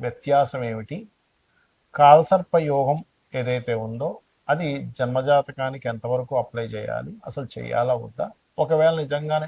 వ్యత్యాసం ఏమిటి? కాల్సర్ప యోగం ఏదైతే ఉందో అది జన్మజాతకానికి ఎంతవరకు అప్లై చేయాలి? అసలు చేయాలా వద్దా? ఒకవేళ నిజంగానే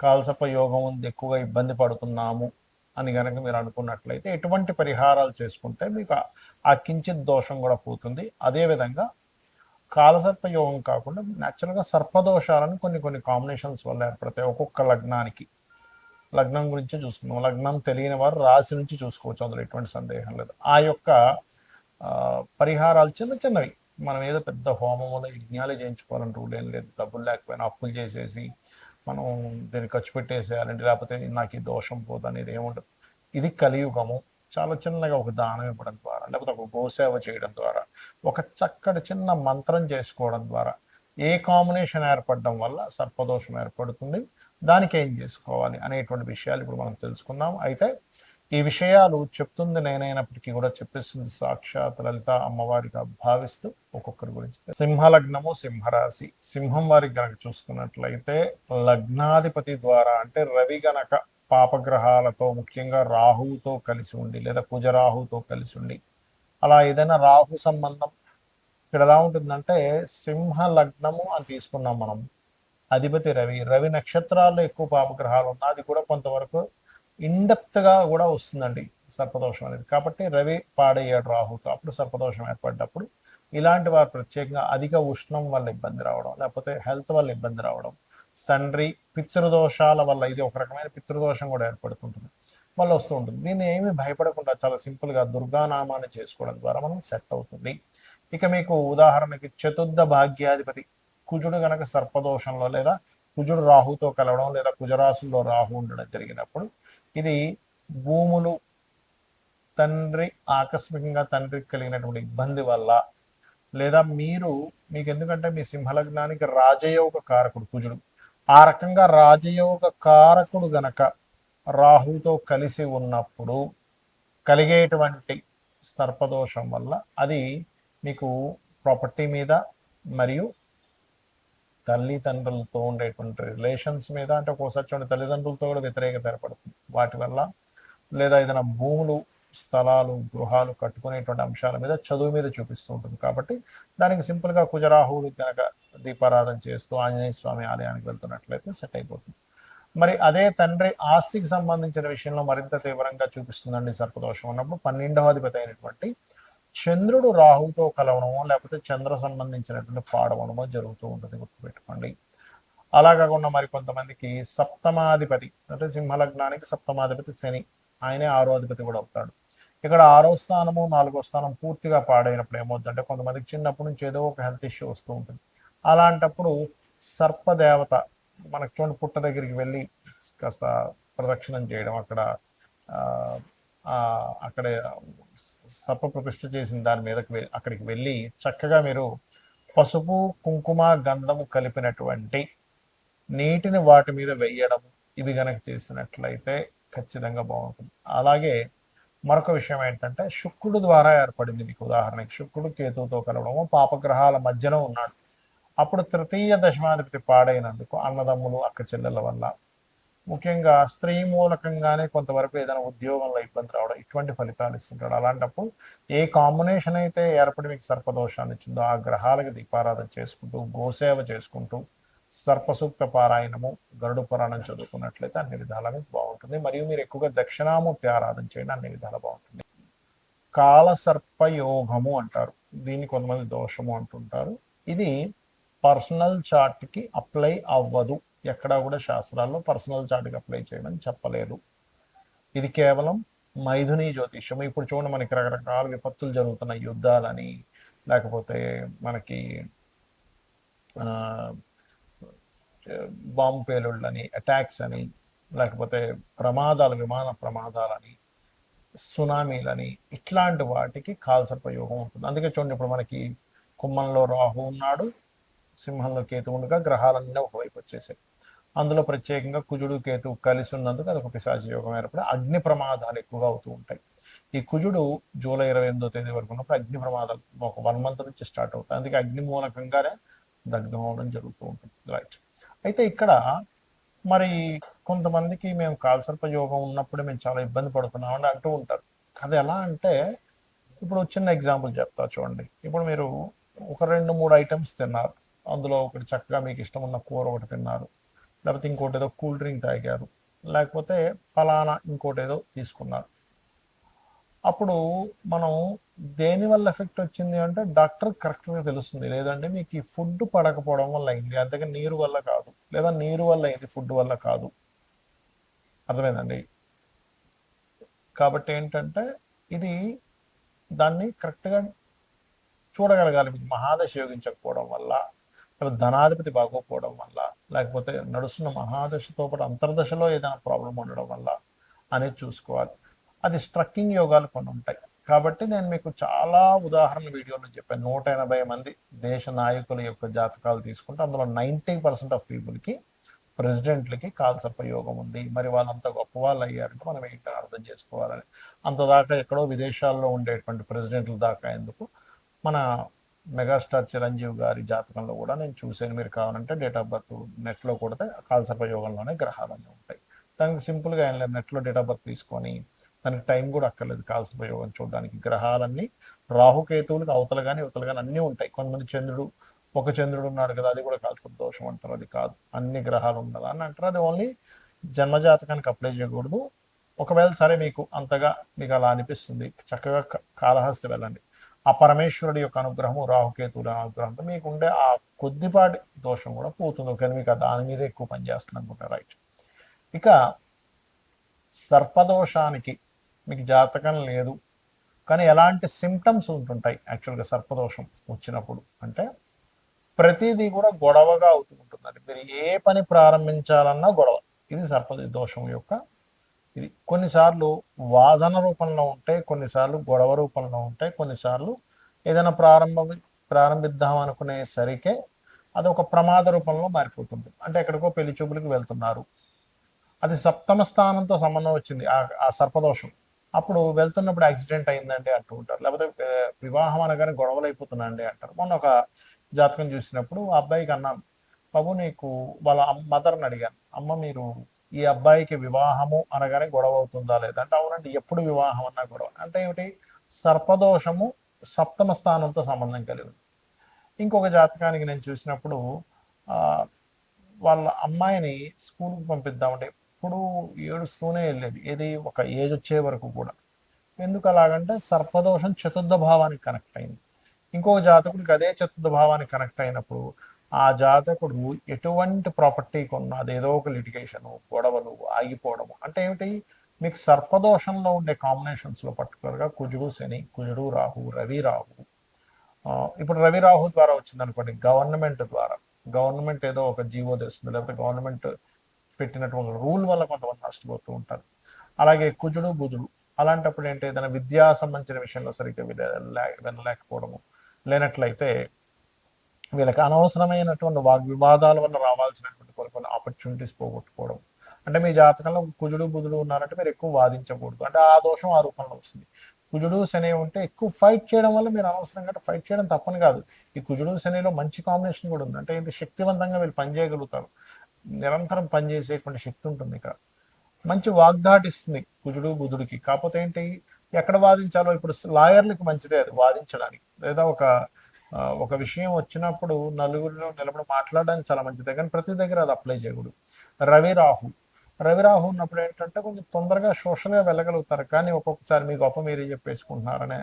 కాల్సర్ప యోగం ఉంది ఎక్కువగా ఇబ్బంది పడుతున్నాము అని కనుక మీరు అనుకున్నట్లయితే ఎటువంటి పరిహారాలు చేసుకుంటే మీకు ఆ- ఆ కించిత్ దోషం కూడా పోతుంది. అదేవిధంగా కాలసర్ప యోగం కాకుండా న్యాచురల్గా సర్పదోషాలను కొన్ని కొన్ని కాంబినేషన్స్ వల్ల ఏర్పడతాయి. ఒక్కొక్క లగ్నానికి. లగ్నం గురించి చూసుకుందాం. లగ్నం తెలియని వారు రాశి నుంచి చూసుకోవచ్చు. అందులో ఎటువంటి సందేహం లేదు. ఆ యొక్క పరిహారాలు చిన్న చిన్నవి. మనం ఏదో పెద్ద హోమములు యజ్ఞాలు చేయించుకోవాలని రూల్ ఏం లేదు. డబ్బులు లేకపోయినా అప్పులు చేసేసి మనం దీన్ని ఖర్చు పెట్టేసేయాలంటే లేకపోతే నాకు ఈ దోషం పోదు అనేది ఏముండదు ఇది కలియుగము. చాలా చిన్నగా ఒక దానం ఇవ్వడం ద్వారా లేకపోతే ఒక గోసేవ చేయడం ద్వారా ఒక చక్కటి చిన్న మంత్రం చేసుకోవడం ద్వారా ఏ కాంబినేషన్ ఏర్పడడం వల్ల సర్పదోషం ఏర్పడుతుంది? దానికి ఏం చేసుకోవాలి అనేటువంటి విషయాలు ఇప్పుడు మనం తెలుసుకుందాం. అయితే ఈ విషయాలు చెప్తుంది నేనైనప్పటికీ కూడా చెప్పేస్తుంది సాక్షాత్ లలిత అమ్మవారిగా భావిస్తూ ఒక్కొక్కరి గురించి. సింహలగ్నము సింహరాశి. సింహం వారికి గనక చూసుకున్నట్లయితే లగ్నాధిపతి ద్వారా అంటే రవి గనక పాపగ్రహాలతో ముఖ్యంగా రాహువుతో కలిసి ఉండి లేదా కుజరాహుతో కలిసి ఉండి అలా ఏదైనా రాహు సంబంధం ఇక్కడ ఎలా ఉంటుందంటే సింహ లగ్నము అని తీసుకున్నాం మనం. అధిపతి రవి. రవి నక్షత్రాల్లో ఎక్కువ పాపగ్రహాలు ఉన్నా అది కూడా కొంతవరకు ఇండెప్త్గా కూడా వస్తుందండి సర్పదోషం అనేది. కాబట్టి రవి పాడయ్యాడు రాహుతో అప్పుడు సర్పదోషం ఏర్పడ్డప్పుడు ఇలాంటి వారు ప్రత్యేకంగా అధిక ఉష్ణం వల్ల ఇబ్బంది రావడం లేకపోతే హెల్త్ వల్ల ఇబ్బంది రావడం తండ్రి పితృదోషాల వల్ల ఇది ఒక రకమైన పితృదోషం కూడా ఏర్పడుతుంటుంది. వల్ల వస్తూ ఉంటుంది. దీన్ని ఏమీ భయపడకుండా చాలా సింపుల్గా దుర్గానామాన్ని చేసుకోవడం ద్వారా మనం సెట్ అవుతుంది. ఇక మీకు ఉదాహరణకి చతుర్థ భాగ్యాధిపతి కుజుడు గనక సర్పదోషంలో లేదా కుజుడు రాహుతో కలవడం లేదా కుజరాశుల్లో రాహు ఉండడం జరిగినప్పుడు ఇది భూములు తండ్రి ఆకస్మికంగా తండ్రికి కలిగినటువంటి ఇబ్బంది వల్ల లేదా మీరు మీకు ఎందుకంటే మీ సింహలగ్నానికి రాజయోగ కారకుడు కుజుడు. ఆ రకంగా రాజయోగ కారకుడు గనక రాహుతో కలిసి ఉన్నప్పుడు కలిగేటువంటి సర్పదోషం వల్ల అది మీకు ప్రాపర్టీ మీద మరియు తల్లిదండ్రులతో ఉండేటువంటి రిలేషన్స్ మీద అంటే ఒక్కోసారి చూడండి తల్లిదండ్రులతో కూడా వ్యతిరేకత ఏర్పడుతుంది. వాటి వల్ల లేదా ఏదైనా భూములు స్థలాలు గృహాలు కట్టుకునేటువంటి అంశాల మీద చదువు మీద చూపిస్తూ ఉంటుంది. కాబట్టి దానికి సింపుల్గా కుజరాహువులు కనుక దీపారాధన చేస్తూ ఆంజనేయ స్వామి ఆలయానికి వెళ్తున్నట్లయితే సెట్ అయిపోతుంది. మరి అదే తండ్రి ఆస్తికి సంబంధించిన విషయంలో మరింత తీవ్రంగా చూపిస్తుందండి సర్పదోషం ఉన్నప్పుడు పన్నెండవ అధిపతి అయినటువంటి చంద్రుడు రాహుతో కలవడమో లేకపోతే చంద్ర సంబంధించినటువంటి పాడవడమో జరుగుతూ ఉంటుంది గుర్తుపెట్టుకోండి. అలా కాకుండా మరి కొంతమందికి సప్తమాధిపతి అంటే సింహలగ్నానికి సప్తమాధిపతి శని ఆయనే ఆరో అధిపతి కూడా అవుతాడు. ఇక్కడ ఆరో స్థానము నాలుగో స్థానం పూర్తిగా పాడైనప్పుడు ఏమవుతుందంటే కొంతమందికి చిన్నప్పటి నుంచి ఏదో ఒక హెల్త్ ఇష్యూ వస్తూ ఉంటుంది. అలాంటప్పుడు సర్పదేవత మనకు చూడండి పుట్ట దగ్గరికి వెళ్ళి కాస్త ప్రదక్షిణం చేయడం అక్కడ ఆ, అక్కడే సర్ప ప్రతిష్ఠ చేసిన దాని మీదకి అక్కడికి వెళ్ళి చక్కగా మీరు పసుపు కుంకుమ గంధము కలిపినటువంటి నీటిని వాటి మీద వెయ్యడం ఇవి గనక చేసినట్లయితే ఖచ్చితంగా బాగుంటుంది. అలాగే మరొక విషయం ఏంటంటే శుక్రుడు ద్వారా ఏర్పడింది మీకు ఉదాహరణకి. శుక్రుడు కేతువుతో కలవడము పాపగ్రహాల మధ్యలో ఉన్నాడు. అప్పుడు తృతీయ దశమాధిపతి పాడైనందుకు అన్నదమ్ములు అక్క చెల్లెల వల్ల ముఖ్యంగా స్త్రీ మూలకంగానే కొంతవరకు ఏదైనా ఉద్యోగంలో ఇబ్బంది రావడం ఇటువంటి ఫలితాలు ఇస్తుంటాడు. అలాంటప్పుడు ఏ కాంబినేషన్ అయితే ఏర్పడి మీకు సర్పదోషాన్ని ఇచ్చిందో ఆ గ్రహాలకు దీపారాధన చేసుకుంటూ గోసేవ చేసుకుంటూ సర్పసూక్త పారాయణము గరుడు పురాణం చదువుకున్నట్లయితే అన్ని విధాలుగా బాగుంటుంది. మరియు మీరు ఎక్కువగా దక్షిణామూర్తి ఆరాధన చేయండి అన్ని విధాలు బాగుంటుంది. కాల అంటారు. దీన్ని కొంతమంది దోషము అంటుంటారు. ఇది పర్సనల్ చార్ట్కి అప్లై అవ్వదు. ఎక్కడా కూడా శాస్త్రాల్లో పర్సనల్ చార్ట్కి అప్లై చేయడం చెప్పలేదు. ఇది కేవలం మైథుని జ్యోతిష్యం. ఇప్పుడు చూడండి మనకి రకరకాల విపత్తులు జరుగుతున్నాయి. యుద్ధాలని లేకపోతే మనకి బాంబు పేలుళ్ళని అటాక్స్ అని లేకపోతే ప్రమాదాలు విమాన ప్రమాదాలని సునామీలని ఇట్లాంటి వాటికి కాల్సర్పయోగం ఉంటుంది. అందుకే చూడండి ఇప్పుడు మనకి కుమ్మంలో రాహు ఉన్నాడు. సింహంలో కేతు ఉండగా గ్రహాలన్నీ ఒకవైపు వచ్చేసాయి. అందులో ప్రత్యేకంగా కుజుడు కేతు కలిసి ఉన్నందుకు అదొక పిశాచ యోగం ఏర్పడి అగ్ని ప్రమాదాలు ఎక్కువగా అవుతూ ఉంటాయి. ఈ కుజుడు జూలై ఇరవై ఎనిమిదో తేదీ వరకు ఉన్నప్పుడు అగ్ని ప్రమాదాలు ఒక వన్ మంత్ నుంచి స్టార్ట్ అవుతాయి. అందుకే అగ్ని మూలకంగానే దగ్ధం అవడం జరుగుతూ ఉంటుంది. రైట్ అయితే ఇక్కడ మరి కొంతమందికి మేము కాల్సర్ప యోగం ఉన్నప్పుడు మేము చాలా ఇబ్బంది పడుతున్నామని అంటూ ఉంటారు. అది ఎలా అంటే ఇప్పుడు చిన్న ఎగ్జాంపుల్ చెప్తా చూడండి. ఇప్పుడు మీరు ఒక రెండు మూడు ఐటమ్స్ తిన్నారు. అందులో ఒకటి చక్కగా మీకు ఇష్టం ఉన్న కూర ఒకటి తిన్నారు. లేకపోతే ఇంకోటి ఏదో కూల్ డ్రింక్ తాగారు. లేకపోతే ఫలానా ఇంకోటి ఏదో తీసుకున్నారు. అప్పుడు మనం దేని వల్ల ఎఫెక్ట్ వచ్చింది అంటే డాక్టర్ కరెక్ట్గా తెలుస్తుంది. లేదంటే మీకు ఈ ఫుడ్ పడకపోవడం వల్ల అయింది. అంతగా నీరు వల్ల కాదు. లేదా నీరు వల్ల అయింది ఫుడ్ వల్ల కాదు. అర్థమైందండి? కాబట్టి ఏంటంటే ఇది దాన్ని కరెక్ట్గా చూడగలగాలి. మీకు మహాదశ యోగించకపోవడం వల్ల ధనాధిపతి బాగోకపోవడం వల్ల లేకపోతే నడుస్తున్న మహాదశతో పాటు అంతర్దశలో ఏదైనా ప్రాబ్లం ఉండడం వల్ల అనేది చూసుకోవాలి. అది స్ట్రక్కింగ్ యోగాలు కొన్ని ఉంటాయి. కాబట్టి నేను మీకు చాలా ఉదాహరణ వీడియోలో చెప్పాను. నూట ఎనభై మంది దేశ నాయకుల యొక్క జాతకాలు తీసుకుంటే అందులో నైంటీ పర్సెంట్ ఆఫ్ పీపుల్కి ప్రెసిడెంట్లకి కాల్సర్ప యోగం ఉంది. మరి వాళ్ళంత గొప్ప వాళ్ళు అయ్యారంటే మనం ఏంటని అర్థం చేసుకోవాలని. అంత దాకా ఎక్కడో విదేశాల్లో ఉండేటువంటి ప్రెసిడెంట్ల దాకా ఎందుకు? మన మెగాస్టార్ చిరంజీవి గారి జాతకంలో కూడా నేను చూశాను. మీరు కావాలంటే డేట్ ఆఫ్ బర్త్ నెట్లో కొడితే కాల్సర్ప యోగంలోనే గ్రహాలన్నీ ఉంటాయి. దానికి సింపుల్గా ఏం లేదు. నెట్లో డేట్ ఆఫ్ బర్త్ తీసుకొని దానికి టైం కూడా అక్కర్లేదు. కాల్సర్ప యోగం చూడడానికి గ్రహాలన్నీ రాహుకేతువులకు అవతల కానీ ఇవతల కానీ అన్నీ ఉంటాయి. కొంతమంది చంద్రుడు ఒక చంద్రుడు ఉన్నాడు కదా అది కూడా కాల్సర్ దోషం అంటారు. అది కాదు. అన్ని గ్రహాలు ఉన్నదా అని అంటారు. అది ఓన్లీ జన్మజాతకానికి అప్లై చేయకూడదు. ఒకవేళ సరే మీకు అంతగా మీకు అలా అనిపిస్తుంది. చక్కగా కాళహస్తి వెళ్ళండి. ఆ పరమేశ్వరుడి యొక్క అనుగ్రహము రాహుకేతువుల అనుగ్రహంతో మీకు ఉండే ఆ కొద్దిపాటి దోషం కూడా పోతుంది. కానీ మీకు దాని మీద ఎక్కువ పనిచేస్తుంది అనుకుంటా. రైట్ ఇక సర్పదోషానికి మీకు జాతకం లేదు. కానీ ఎలాంటి సిమ్టమ్స్ ఉంటుంటాయి యాక్చువల్గా సర్పదోషం వచ్చినప్పుడు? అంటే ప్రతిదీ కూడా గొడవగా అవుతూ ఉంటుందండి. మీరు ఏ పని ప్రారంభించాలన్నా గొడవ. ఇది సర్ప దోషం యొక్క ఇది కొన్నిసార్లు వాదన రూపంలో ఉంటాయి కొన్నిసార్లు గొడవ రూపంలో ఉంటాయి కొన్నిసార్లు ఏదైనా ప్రారంభ ప్రారంభిద్దాం అనుకునే సరికే అది ఒక ప్రమాద రూపంలో మారిపోతుంది. అంటే ఎక్కడికో పెళ్ళి చూపులకు వెళ్తున్నారు. అది సప్తమ స్థానంతో సంబంధం వచ్చింది ఆ సర్పదోషం. అప్పుడు వెళ్తున్నప్పుడు యాక్సిడెంట్ అయిందండి అంటూ ఉంటారు. లేకపోతే వివాహం అనగానే గొడవలు అయిపోతున్నాయండి అంటారు. మొన్న ఒక జాతకం చూసినప్పుడు ఆ అబ్బాయికి అన్నాను బాబు నీకు వాళ్ళ మదర్ని అడిగాను. అమ్మ మీరు ఈ అబ్బాయికి వివాహము అనగానే గొడవ అవుతుందా లేదంటే అవునండి అవునంటే ఎప్పుడు వివాహం అన్నా గొడవ. అంటే ఏమిటి? సర్పదోషము సప్తమ స్థానంతో సంబంధం కలిగి ఇంకొక జాతకానికి నేను చూసినప్పుడు వాళ్ళ అమ్మాయిని స్కూల్కి పంపిద్దామంటే ఎప్పుడు ఏడుస్తూనే వెళ్ళేది. ఏది? ఒక ఏజ్ వచ్చే వరకు కూడా. ఎందుకు అలాగంటే సర్పదోషం చతుర్థ భావానికి కనెక్ట్ అయింది. ఇంకొక జాతకుడికి అదే చతుర్థ భావానికి కనెక్ట్ అయినప్పుడు ఆ జాతకుడు ఎటువంటి ప్రాపర్టీ కొన్నా ఏదో ఒక లిటిగేషన్ గొడవలు ఆగిపోవడము. అంటే ఏమిటి? మీకు సర్పదోషంలో ఉండే కాంబినేషన్స్లో పర్టికులర్గా కుజుడు శని కుజుడు రాహు రవి రాహు. ఇప్పుడు రవి రాహు ద్వారా వచ్చింది అనుకోండి గవర్నమెంట్ ద్వారా. గవర్నమెంట్ ఏదో ఒక జీవో తెస్తుంది లేకపోతే గవర్నమెంట్ పెట్టినటువంటి రూల్ వల్ల కొంతమంది నష్టపోతూ ఉంటారు. అలాగే కుజుడు బుధుడు అలాంటప్పుడు ఏంటి? ఏదైనా విద్యా సంబంధించిన విషయంలో సరిగ్గా వినలేకపోవడము. లేనట్లయితే వీళ్ళకి అనవసరమైనటువంటి వాగ్వివాదాల వల్ల రావాల్సినటువంటి కొన్ని కొన్ని ఆపర్చునిటీస్ పోగొట్టుకోవడం. అంటే మీ జాతకంలో కుజుడు బుధుడు ఉన్నారంటే మీరు ఎక్కువ వాదించకూడదు. అంటే ఆ దోషం ఆ రూపంలో వస్తుంది. కుజుడు శని ఉంటే ఎక్కువ ఫైట్ చేయడం వల్ల మీరు అనవసరంగా ఫైట్ చేయడం తప్పని కాదు. ఈ కుజుడు శనిలో మంచి కాంబినేషన్ కూడా ఉంది. అంటే ఇంత శక్తివంతంగా వీళ్ళు పనిచేయగలుగుతారు. నిరంతరం పనిచేసేటువంటి శక్తి ఉంటుంది ఇక్కడ. మంచి వాగ్దాటిస్తుంది కుజుడు బుధుడికి. కాకపోతే ఏంటి? ఎక్కడ వాదించాలో ఇప్పుడు లాయర్లకు మంచిదే అది వాదించడానికి. లేదా ఒక ఒక విషయం వచ్చినప్పుడు నలుగురిలో నిలబడి మాట్లాడడానికి చాలా మంచిదే కానీ ప్రతి దగ్గర అది అప్లై చేయకూడదు. రవి రాహు. రవి రాహు ఉన్నప్పుడు ఏంటంటే కొంచెం తొందరగా సోషల్గా వెళ్ళగలుగుతారు కానీ ఒక్కొక్కసారి మీ గొప్ప మీరే చెప్పేసుకుంటున్నారనే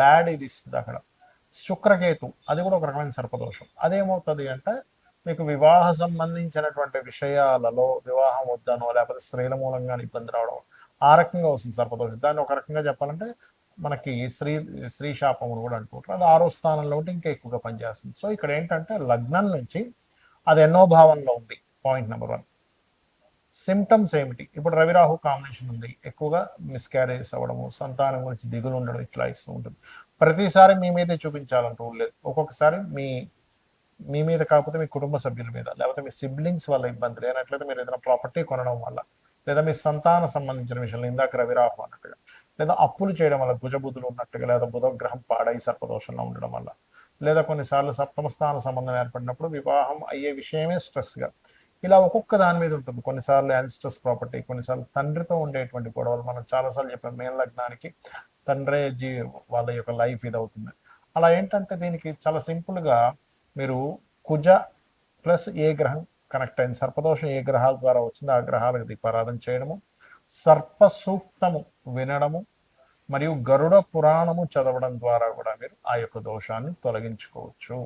బ్యాడ్ ఇది ఇస్తుంది అక్కడ. శుక్రకేతు అది కూడా ఒక రకమైన సర్పదోషం. అదేమవుతుంది అంటే మీకు వివాహ సంబంధించినటువంటి విషయాలలో వివాహం వద్దనో లేకపోతే స్త్రీల మూలంగా ఇబ్బంది రావడం ఆ రకంగా వస్తుంది సర్పదోషం. దాన్ని ఒక రకంగా చెప్పాలంటే మనకి స్త్రీ స్త్రీ కూడా అంటుంటారు. అది ఆరో స్థానంలో ఉంటే ఇంకా ఎక్కువగా పనిచేస్తుంది. సో ఇక్కడ ఏంటంటే లగ్నం నుంచి అది ఎన్నో భావంలో ఉంది. పాయింట్ నెంబర్ వన్ సిమ్టమ్స్ ఏమిటి? ఇప్పుడు రవిరాహు కాంబినేషన్ ఉంది. ఎక్కువగా మిస్క్యారేజ్ అవ్వడము సంతానం గురించి దిగులు ఉండడం ఇట్లా ఇస్తూ ఉంటుంది. ప్రతిసారి మీ మీదే చూపించాలంటూ లేదు. ఒక్కొక్కసారి మీ మీ మీద కాకపోతే మీ కుటుంబ సభ్యుల మీద లేకపోతే మీ సిబ్లింగ్స్ వల్ల ఇబ్బంది లేనట్లయితే మీరు ఏదైనా ప్రాపర్టీ కొనడం వల్ల లేదా మీ సంతాన సంబంధించిన విషయంలో ఇందాక రవిరాహు అన్నట్టుగా లేదా అప్పులు చేయడం వల్ల భుజబుద్ధులు ఉన్నట్టుగా లేదా బుధగ్రహం పాడై సర్పదోషంలో ఉండడం వల్ల లేదా కొన్నిసార్లు సప్తమ స్థాన సంబంధం ఏర్పడినప్పుడు వివాహం అయ్యే విషయమే స్ట్రెస్గా ఇలా ఒక్కొక్క దాని మీద ఉంటుంది. కొన్నిసార్లు యాన్స్ట్రస్ ప్రాపర్టీ కొన్నిసార్లు తండ్రితో ఉండేటువంటి గొడవలు మనం చాలాసార్లు చెప్పాం. మేన లగ్నానికి తండ్రే జీ వాళ్ళ యొక్క లైఫ్ ఇది అవుతుంది అలా ఏంటంటే దీనికి చాలా సింపుల్గా మీరు కుజ ప్లస్ ఏ గ్రహం కనెక్ట్ అయింది. సర్పదోషం ఏ గ్రహాల ద్వారా వచ్చిందో ఆ గ్రహాలకు దీపారాధన చేయడము సర్పసూక్తము వినడము మరియు గరుడ పురాణము చదవడం ద్వారా కూడా మీరు ఆ యొక్క దోషాన్ని తొలగించుకోవచ్చు.